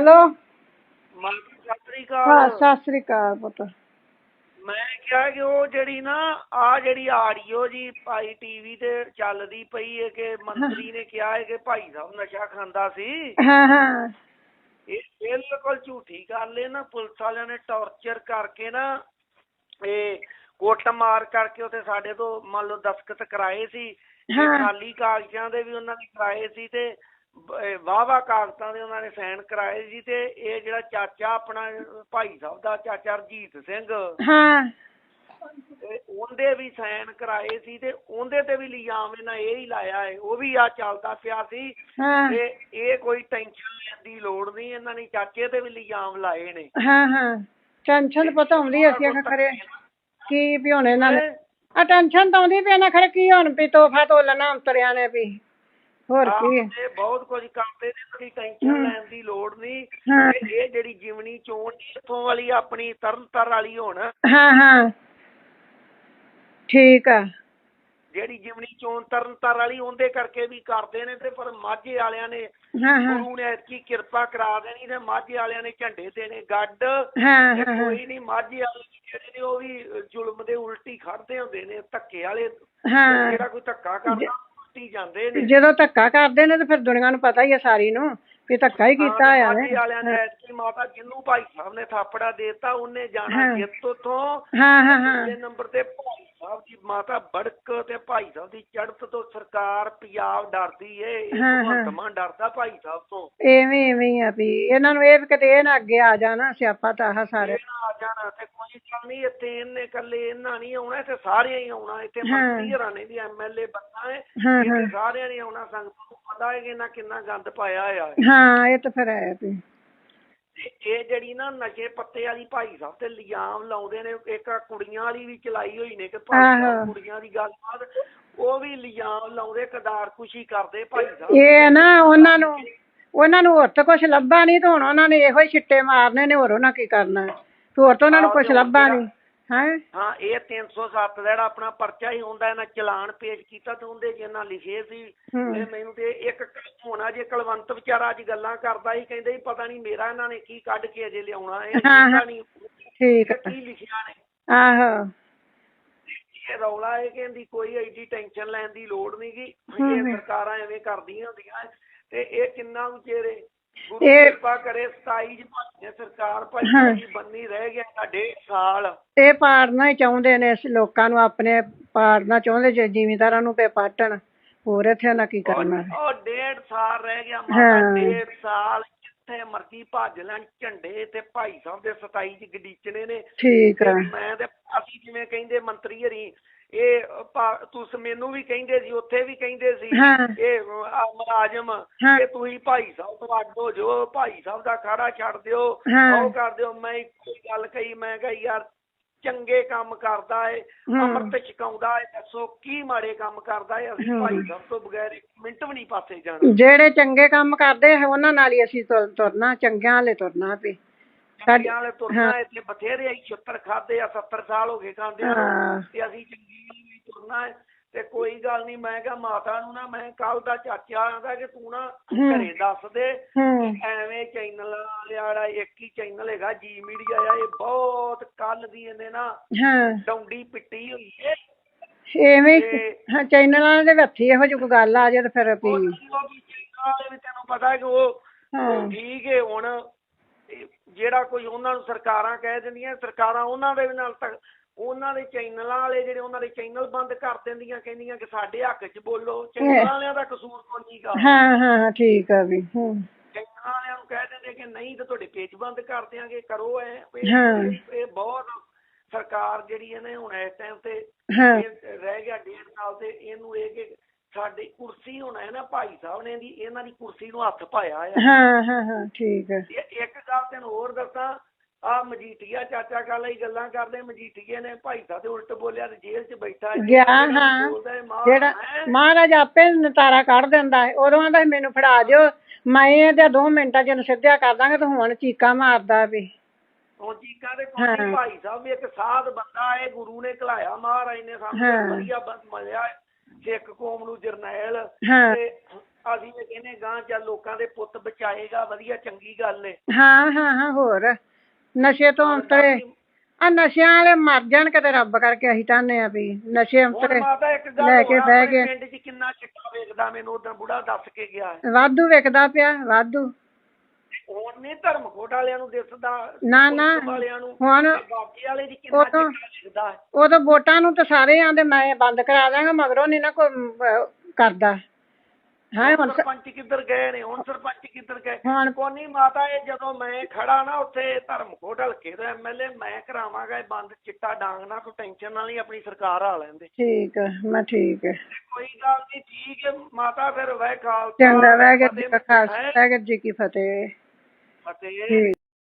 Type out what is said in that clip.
Hello. ਮਾਲਕ ਸਤਿ ਸ੍ਰੀ ਹਾਂ ਅਕਾਲ ਸਤਿ ਸ੍ਰੀ ਅਕਾਲ ਪੁੱਤ। ਮੈਂ ਕਿਹਾ ਕਿ ਉਹ ਜਿਹੜੀ ਨਾ ਆ ਜਿਹੜੀ ਆਡੀਓ ਜੀ ਭਾਈ ਟੀਵੀ ਤੇ ਚੱਲਦੀ ਪਈ ਹੈ ਕਿ ਮੰਤਰੀ ਨੇ ਕਿਹਾ ਹੈ ਕਿ ਭਾਈ ਸਾਹਿਬ ਨਸ਼ਾ ਖਾਂਦਾ ਸੀ। ਹਾਂ ਹਾਂ। ਇਹ ਬਿਲਕੁਲ ਝੂਠੀ ਗੱਲ ਹੈ ਨਾ ਪੁਲਿਸ ਵਾਲਿਆਂ ਨੇ ਟੌਰਚਰ ਕਰਕੇ ਨਾ ਇਹ ਕੁੱਟ ਮਾਰ ਕਰਕੇ ਉੱਥੇ ਸਾਡੇ ਤੋਂ ਮੰਨ ਲਓ ਦਸਖਤ ਕਰਾਏ ਸੀ। ਹਾਂ। ਖਾਲੀ ਕਾਗਜ਼ਾਂ ਦੇ ਵੀ ਉਹਨਾਂ ਨੇ ਕਰਾਏ ਸੀ ਤੇ ਵਾਵਾ ਕਾਗਜ਼ਾਂ ਦੇ ਉਹਨਾਂ ਨੇ ਸਾਈਨ ਕਰਾਏ ਸੀ ਤੇ ਇਹ ਜਿਹੜਾ ਚਾਚਾ ਆਪਣਾ ਭਾਈ ਸਾਹਿਬ ਦਾ ਚਾਚਾ ਰਜੀਤ ਸਿੰਘ। ਹਾਂ। ਤੇ ਉਹਦੇ ਵੀ ਸਾਈਨ ਕਰਾਏ ਸੀ ਤੇ ਉਹਦੇ ਤੇ ਵੀ ਇਲਜ਼ਾਮ ਇਹਨਾਂ ਇਹ ਹੀ ਲਾਇਆ ਹੈ ਉਹ ਵੀ ਆ ਚੱਲਦਾ ਪਿਆ ਸੀ। ਹਾਂ। ਤੇ ਇਹ ਕੋਈ ਟੈਨਸ਼ਨ ਲੈਣ ਦੀ ਲੋੜ ਨਹੀਂ ਇਹਨਾਂ ਨੇ ਚਾਚੇ ਤੇ ਵੀ ਇਲਜ਼ਾਮ ਲਾਏ ਨੇ। ਹਾਂ ਹਾਂ। ਟੈਨਸ਼ਨ ਪਤਾ ਹੁੰਦੀ ਅਸੀਂ ਆਖਿਆ ਖਰੇ ਕੀ ਵੀ ਹੁਣ ਇਹਨਾਂ ਨੇ ਆ ਟੈਨਸ਼ਨ ਤਾਂ ਆਉਂਦੀ ਵੀ ਇਹਨਾਂ ਖਰੇ ਕੀ ਹੁਣ ਵੀ ਤੋਹਫਾ ਤੋਲਣਾ ਉਤਰਿਆ ਨੇ ਵੀ। ਹੋਰ ਕੀ? ਹੈ? ਬਹੁਤ ਕੁਝ ਕਰਦੇ ਨੇ ਕੋਈ ਟੈਨਸ਼ਨ ਲੈਣ ਦੀ ਲੋੜ ਨਹੀਂ। ਤੇ ਇਹ ਜਿਹੜੀ ਜਿਮਨੀ ਚੋਣ ਇੱਥੋਂ ਵਾਲੀ ਆਪਣੀ ਤਰਨਤਾਰ ਵਾਲੀ ਹੁਣ। ਹਾਂ ਹਾਂ। ਠੀਕ ਆ। ਜਿਹੜੀ ਜਿਮਨੀ ਚੋਣ ਤਰਨਤਾਰ ਵਾਲੀ ਉਹਦੇ ਕਰਕੇ ਵੀ ਕਰਦੇ ਨੇ ਤੇ ਪਰ ਮਾਝੇ ਵਾਲਿਆਂ ਨੇ ਗੁਰੂ ਨੇ ਕੀ ਕਿਰਪਾ ਕਰਾ ਦੇਣੀ ਤੇ ਮਾਝੇ ਵਾਲਿਆਂ ਨੇ ਝੰਡੇ ਦੇਣੇ। ਗੱਡ ਤੇ ਕੋਈ ਨਹੀਂ ਮਾਝੇ ਵਾਲੇ ਜਿਹੜੇ ਨੇ ਉਹ ਵੀ ਜ਼ੁਲਮ ਦੇ ਉਲਟੀ ਖੜਦੇ ਹੁੰਦੇ ਨੇ ਧੱਕੇ ਵਾਲੇ। ਹਾਂ। ਜਿਹੜਾ ਕੋਈ ਧੱਕਾ ਕਰਦਾ ਉਲਟੀ ਜਾਂਦੇ ਨੇ। ਜਦੋਂ ਧੱਕਾ ਕਰਦੇ ਨੇ ਤੇ ਫਿਰ ਦੁਨੀਆ ਨੂੰ ਪਤਾ ਹੀ ਹੈ ਸਾਰੀ ਨੂੰ ਵੀ ਧੱਕਾ ਹੀ ਕੀਤਾ ਹਾਂ, ਮਾਝੇ ਨੇ ਵਾਲਿਆਂ ਨੇ ਐਤਕੀ ਮਾਤਾ ਜਿੰਨੂੰ ਭਾਈ ਸਾਹਿਬ ਨੇ ਥਾਪੜਾ ਦੇਤਾ ਉਹਨੇ ਜਾਣਾ ਹਾਂ। ਜਿੱਤ ਤੋਂ ਹਾਂ ਹਾਂ ਹਾਂ। ਨੰਬਰ ਤੇ ਭਾਈ ਸਾਹਿਬ ਦੀ ਮਾਤਾ ਬੜਕ ਤੇ ਭਾਈ ਸਾਹਿਬ ਦੀ ਚੜ੍ਹਤ ਤੋਂ ਸਰਕਾਰ ਪੰਜਾਬ ਡਰਦੀ ਏ ਹਾਂ, ਡਰਦਾ ਭਾਈ ਸਾਹਿਬ ਤੋਂ। ਐਵੇਂ ਐਵੇਂ ਹੀ ਆ ਵੀ ਇਹਨਾਂ ਨੂੰ ਇਹ ਵੀ ਕਿਤੇ ਇਹ ਨਾ ਅੱਗੇ ਆ ਜਾਣਾ ਸਿਆਪਾ ਤਾਂ ਆਹ ਸਾਰੇ। ਇਹ ਨਾ ਆ ਜਾਣਾ ਤੇ ਕੋਈ ਗੱਲ ਨਹੀਂ ਇੱਥੇ ਇਹਨੇ ਇਕੱਲੇ ਇਹਨਾਂ ਨਹੀਂ ਆਉਣਾ ਇੱਥੇ ਸਾਰਿਆਂ ਹੀ ਆਉਣਾ ਇੱਥੇ ਹਾਂ। ਮੰਤਰੀ ਹਰਾਂ ਨੇ ਵੀ ਐਮਐਲਏ ਬੰਦਾ ਹੈ ਹਾਂ ਹਾਂ। ਸਾਰਿਆਂ ਨੇ ਆਉਣਾ ਸੰਗਤ ਨੂੰ ਪਤਾ ਹੈ ਕਿ ਇਹਨਾਂ ਕਿੰਨਾ ਗੰਦ ਪਾਇਆ ਹੋਇਆ ਹੈ ਇਹ ਤਾਂ ਫਿਰ ਹੈ ਵੀ। ਤੇ ਇਹ ਜਿਹੜੀ ਨਾ ਨਸ਼ੇ ਪੱਤੇ ਵਾਲੀ ਭਾਈ ਸਾਹਿਬ ਤੇ ਇਲਜ਼ਾਮ ਲਾਉਂਦੇ ਨੇ ਇੱਕ ਆਹ ਕੁੜੀਆਂ ਵਾਲੀ ਵੀ ਚਲਾਈ ਹੋਈ ਨੇ ਕਿ ਭਾਈ ਸਾਹਿਬ ਆਹੋ। ਕੁੜੀਆਂ ਦੀ ਗੱਲਬਾਤ ਉਹ ਵੀ ਇਲਜ਼ਾਮ ਲਾਉਂਦੇ ਕਦਾਰ ਖੁਸ਼ੀ ਕਰਦੇ ਭਾਈ ਸਾਹਿਬ। ਇਹ ਨਾ ਉਹਨਾਂ ਨੂੰ ਉਹਨਾਂ ਨੂੰ ਹੋਰ ਤਾਂ ਕੁਝ ਲੱਭਾ ਨਹੀਂ ਤੇ ਹੁਣ ਉਹਨਾਂ ਨੇ ਇਹੋ ਹੀ ਛਿੱਟੇ ਮਾਰਨੇ ਨੇ ਹੋਰ ਉਹਨਾਂ ਕੀ ਕਰਨਾ? ਹੋਰ ਤਾਂ ਉਹਨਾਂ ਨੂੰ ਕੁਝ ਲੱਭਾ ਨਹੀਂ ਹੈ ਹਾਂ ਇਹ 307 ਦਾ ਜਿਹੜਾ ਆਪਣਾ ਪਰਚਾ ਹੀ ਹੁੰਦਾ ਇਹਨਾਂ ਚਲਾਨ ਪੇਸ਼ ਕੀਤਾ ਤੇ ਉਹਦੇ ਇਹਨਾਂ ਲਿਖੇ ਸੀ ਹੂੰ। ਤੇ ਮੈਨੂੰ ਤੇ ਇੱਕ ਹੋਣਾ ਜੇ ਕਲਵੰਤ ਵਿਚਾਰਾ ਅੱਜ ਗੱਲਾਂ ਕਰਦਾ ਸੀ ਕਹਿੰਦੇ ਪਤਾ ਨਹੀਂ ਮੇਰਾ ਇਹਨਾਂ ਨੇ ਕੀ ਕੱਢ ਕੇ ਅਜੇ ਲਿਆਉਣਾ ਹੈ ਹਾਂ, ਹਾਂ। ਪਤਾ ਨਹੀਂ ਠੀਕ ਆ। ਕੀ ਲਿਖਿਆ ਨੇ ਆਹੋ ਇਹ ਰੌਲਾ ਹੈ ਕਿ ਇਹਦੀ ਕੋਈ ਐਡੀ ਟੈਨਸ਼ਨ ਲੈਣ ਦੀ ਲੋੜ ਨਹੀਂ ਗੀ ਇਹ। ਸਰਕਾਰਾਂ ਐਵੇਂ ਕਰਦੀਆਂ ਹੁੰਦੀਆਂ ਤੇ ਇਹ ਕਿੰਨਾ ਉਚੇਰੇ ਇਹ- ਕਿਰਪਾ ਕਰੇ 27 ਚ ਭਾਵੇਂ ਸਰਕਾਰ ਭਾਈ ਹਾਂ। ਜੀ ਬੰਨੀ ਰਹਿ ਗਿਆ ਤਾਂ ਡੇਢ ਸਾਲ ਇਹ ਪਾੜਨਾ ਹੀ ਚਾਹੁੰਦੇ ਨੇ ਇਸ ਲੋਕਾਂ ਨੂੰ ਆਪਣੇ ਪਾੜਨਾ ਚਾਹੁੰਦੇ ਜੇ ਜ਼ਿਮੀਂਦਾਰਾਂ ਨੂੰ ਪੇ ਪਾਟਣ। ਹੋਰ ਇੱਥੇ ਉਹਨਾਂ ਕੀ ਕਰਨਾ। ਉਹ ਡੇਢ ਸਾਲ ਰਹਿ ਗਿਆ ਹਾਂ। ਮਾਤਾ ਡੇਢ ਸਾਲ ਜਿੱਥੇ ਮਰਜ਼ੀ ਭੱਜ ਲੈਣ ਝੰਡੇ ਤੇ ਭਾਈ ਸਾਹਿਬ ਦੇ 27 ਚ ਗਡੀਚਣੇ ਨੇ। ਠੀਕ ਆ। ਮੈਂ ਤੇ ਅਸੀਂ ਜਿਵੇਂ ਕਹਿੰਦੇ ਮੰਤਰੀ ਹਰੀ ਇਹ ਤੁਸੀਂ ਮੈਨੂੰ ਵੀ ਕਹਿੰਦੇ ਸੀ ਉੱਥੇ ਵੀ ਕਹਿੰਦੇ ਸੀ। ਇਹ ਮੁਲਾਜ਼ਮ। ਕਿ ਤੁਸੀਂ ਭਾਈ ਸਾਹਿਬ ਤੋਂ ਅੱਡ ਹੋ ਜਾਓ ਭਾਈ ਸਾਹਿਬ ਦਾ ਖਾੜਾ ਛੱਡ ਦਿਓ। ਉਹ ਕਰ ਦਿਓ ਮੈਂ ਇੱਕੋ ਹੀ ਗੱਲ ਕਹੀ ਮੈਂ ਕਿਹਾ ਯਾਰ ਚੰਗੇ ਕੰਮ ਕਰਦਾ ਏ। ਅੰਮ੍ਰਿਤ ਛਕਾਉਂਦਾ ਏ ਦੱਸੋ ਕੀ ਮਾੜੇ ਕੰਮ ਕਰਦਾ ਏ ਅਸੀਂ। ਭਾਈ ਸਾਹਿਬ ਤੋਂ ਬਗੈਰ ਇੱਕ ਮਿੰਟ ਵੀ ਨਹੀਂ ਪਾਸੇ ਜਾਣਾ ਜਿਹੜੇ ਚੰਗੇ ਕੰਮ ਕਰਦੇ ਉਹਨਾਂ ਨਾਲ ਹੀ ਅਸੀਂ ਤੁਰ- ਤੁਰਨਾ ਚੰਗਿਆਂ ਵਾਲੇ ਤੁਰਨਾ ਵੀ ਸਾਡੇ- ਵਾਲੇ ਤੁਰਨਾ ਇੱਥੇ ਬਥੇਰੇ ਅਸੀਂ 76 ਖਾਦੇ ਆ 70 ਸਾਲ ਹੋ ਗਏ ਖਾਂਦੇ ਆ। ਤੇ ਅਸੀਂ ਚੰਗੀ ਵੀ ਤੁਰਨਾ ਤੇ ਕੋਈ ਗੱਲ ਨਹੀਂ ਮੈਂ ਕਿਹਾ ਮਾਤਾ ਨੂੰ ਨਾ ਮੈਂ ਕੱਲ ਦਾ ਚਾਚਾ ਆਂਦਾ ਕਿ ਤੂੰ ਨਾ। ਘਰੇ ਦੱਸ ਦੇ ਐਵੇਂ ਚੈਨਲ ਵਾਲਾ ਇੱਕ ਹੀ ਚੈਨਲ ਹੈਗਾ ਜੀ ਮੀਡੀਆ ਆ ਇਹ ਬਹੁਤ ਕੱਲ ਦੀ ਇਹਨੇ ਨਾ ਹਾਂ। ਡੌਂਡੀ ਪਿੱਟੀ ਹੋਈ ਏ। ਐਵੇਂ ਹੀ- ਚੈਨਲਾਂ ਦੇ ਹੱਥੀ ਇਹੋ ਜਿਹੀ ਕੋਈ ਗੱਲ ਆ ਜਾਏ ਤੇ ਫਿਰ ਵੀ ਚੈਨਲ ਤੈਨੂੰ ਪਤਾ ਕਿ ਉਹ ਠੀਕ ਹੈ ਹੁਣ। ਜਿਹੜਾ ਕੋਈ ਉਹਨਾਂ ਨੂੰ ਸਰਕਾਰਾਂ ਕਹਿ ਦਿੰਦੀਆਂ ਸਰਕਾਰਾਂ ਉਹਨਾਂ ਦੇ ਨਾਲ ਉਹਨਾਂ ਦੇ ਚੈਨਲਾਂ ਵਾਲੇ ਜਿਹੜੇ ਉਹਨਾਂ ਦੇ ਚੈਨਲ ਬੰਦ ਕਰ ਦਿੰਦੀਆਂ ਕਹਿੰਦੀਆਂ ਕਿ ਸਾਡੇ ਹੱਕ 'ਚ ਬੋਲੋ। ਚੈਨਲ ਵਾਲਿਆਂ ਦਾ ਕਸੂਰ ਕੋਈ ਨਹੀਂਗਾ ਹਾਂ ਹਾਂ ਹਾਂ, ਠੀਕ ਆ ਵੀ ਹੂੰ। ਚੈਨਲ ਵਾਲਿਆਂ ਨੂੰ ਕਹਿ ਦਿੰਦੇ ਕਿ ਨਹੀਂ ਤਾਂ ਤੁਹਾਡੇ ਪੇਜ ਬੰਦ ਕਰ ਦਿਆਂਗੇ ਕਰੋ ਐ। ਹਾਂ। ਇਹ ਬਹੁਤ ਸਰਕਾਰ ਜਿਹੜੀ ਇਹਨੇ ਹੁਣ ਇਸ ਟਾਈਮ ਤੇ ਹਾਂ। ਰਹਿ ਗਿਆ ਡੇਢ ਸਾਲ ਤੇ ਇਹਨੂੰ ਇਹ ਕਿ ਸਾਡੀ ਕੁਰਸੀ ਹੁਣ ਹੈ ਨਾ ਭਾਈ ਸਾਹਿਬ ਨੇ ਦੀ ਇਹਨਾਂ ਦੀ ਕੁਰਸੀ ਨੂੰ ਹੱਥ ਪਾਇਆ ਆ। ਹਾਂ ਹਾਂ ਹਾਂ ਠੀਕ ਇਹ ਇੱਕ ਗੱਲ ਹੋਰ ਦੱਸਾਂ ਆ ਮਜੀਠੀਆ ਚਾਚਾ ਕੱਲ ਹੀ ਗੱਲਾਂ ਕਰਦੇ ਮਜੀਠੀਏ ਨੇ ਭਾਈ ਸਾਹਿਬ ਦੇ ਉਲਟ ਬੋਲਿਆ ਤੇ ਜੇਲ੍ਹ 'ਚ ਬੈਠਾ ਹੈ। ਗਿਆ ਹਾਂ ਬੋਲਦਾ ਹੈ, ਮਾਂ ਜਿਹੜਾ ਹੈ। ਮਹਾਰਾਜ ਆਪੇ ਨਤਾਰਾ ਕੱਢ ਦਿੰਦਾ ਹੈ ਉਦੋਂ ਆਂਦਾ ਮੈਨੂੰ ਫੜਾ ਦਿਓ ਮੈਂ ਇਹਦੇ ਦੋ ਮਿੰਟਾਂ ਚ ਇਹਨੂੰ ਸਿੱਧਿਆ ਕਰ ਦਾਂਗਾ ਤੇ ਹੁਣ ਚੀਕਾਂ ਮਾਰਦਾ ਵੀ ਉਹ ਚੀਕਾਂ ਦੇ ਕੋਈ ਹਾਂ। ਭਾਈ ਸਾਹਿਬ ਵੀ ਇੱਕ ਸਾਧ ਬੰਦਾ ਹੈ ਗੁਰੂ ਨੇ ਘਲਾਇਆ ਮਹਾਰਾਜ ਨੇ ਹਾਂ। ਸਾਨੂੰ ਵਧੀਆ ਬੰਦ ਮਿਲਿਆ। ਸਿੱਖ ਕੌਮ ਨੂੰ ਜਰਨੈਲ ਹਾਂ। ਤੇ ਅਸੀਂ ਇਹ ਕਹਿੰਦੇ ਗਾਂ ਚੱਲ ਲੋਕਾਂ ਦੇ ਪੁੱਤ ਬਚਾਏਗਾ ਵਧੀਆ ਚੰਗੀ ਗੱਲ ਏ ਹਾਂ ਹਾਂ ਹਾਂ ਹੋਰ ਨਸ਼ੇ ਤੋਂ ਅੰਤਰੇ ਆ ਨਸ਼ਿਆਂ ਵਾਲੇ ਮਰ ਜਾਣ ਕਿਤੇ ਰੱਬ ਕਰਕੇ ਅਸੀਂ ਚਾਹੁੰਦੇ ਆ ਵੀ ਨਸ਼ੇ ਹੁਣ ਅੰਤਰੇ ਮਾਤਾ ਇੱਕ ਗੱਲ ਲੈ ਕੇ ਹੋਰ, ਬਹਿ ਆਪਣੇ ਗਏ। ਪਿੰਡ 'ਚ ਕਿੰਨਾ ਚਿੱਟਾ ਵੇਚਦਾ ਮੈਨੂੰ ਉਦੋਂ ਬੁੜਾ ਦੱਸ ਕੇ ਗਿਆ ਹੈ। ਵਾਧੂ ਵਿਕਦਾ ਪਿਆ ਵਾਧੂ ਹੁਣ ਨਹੀਂ ਧਰਮਕੋਟ ਵਾਲਿਆਂ ਨੂੰ ਦਿਸਦਾ ਨਾ ਨਾ ਪੁਲਿਸ ਵਾਲਿਆਂ ਨੂੰ ਹੁਣ ਬਾਕੀ ਵਾਲੇ ਦੀ ਕਿੰਨਾ ਚਿੱਟਾ ਵੇਚਦਾ ਹੈ। ਉਦੋਂ ਵੋਟਾਂ ਨੂੰ ਤਾਂ ਸਾਰੇ ਆਂਦੇ ਮੈਂ ਬੰਦ ਕਰਾ ਦਾਂਗਾ ਮਗਰੋਂ ਨਹੀਂ ਨਾ ਕੋਈ ਅਹ, ਕਰਦਾ ਹਾਂ ਹੁਣ ਸਰਪੰਚ ਕਿੱਧਰ ਗਏ ਨੇ? ਹੁਣ ਸਰਪੰਚ ਕਿੱਧਰ ਗਏ? ਕੋਨੀ ਮਾਤਾ ਇਹ ਜਦੋਂ ਮੈਂ ਖੜਾ ਨਾ ਉੱਥੇ ਧਰਮਕੋਟ ਹਲਕੇ ਦਾ ਐਮਐਲਏ ਮੈਂ ਕਰਾਵਾਂਗਾ ਇਹ ਬੰਦ ਚਿੱਟਾ ਡਾਂਗ ਨਾ ਕੋਈ ਟੈਨਸ਼ਨ ਨਾਲ ਹੀ ਆਪਣੀ ਸਰਕਾਰ ਆ ਲੈਂਦੇ। ਠੀਕ ਹੈ ਮੈਂ ਠੀਕ ਹੈ। ਕੋਈ ਗੱਲ ਨਹੀਂ ਠੀਕ ਹੈ ਮਾਤਾ ਫਿਰ ਵੈ ਖਾਲਸਾ ਚੰਗਾ ਵੈਗਰ ਜੀ ਕਾ ਫਤਿਹ। ਫਤਿਹ।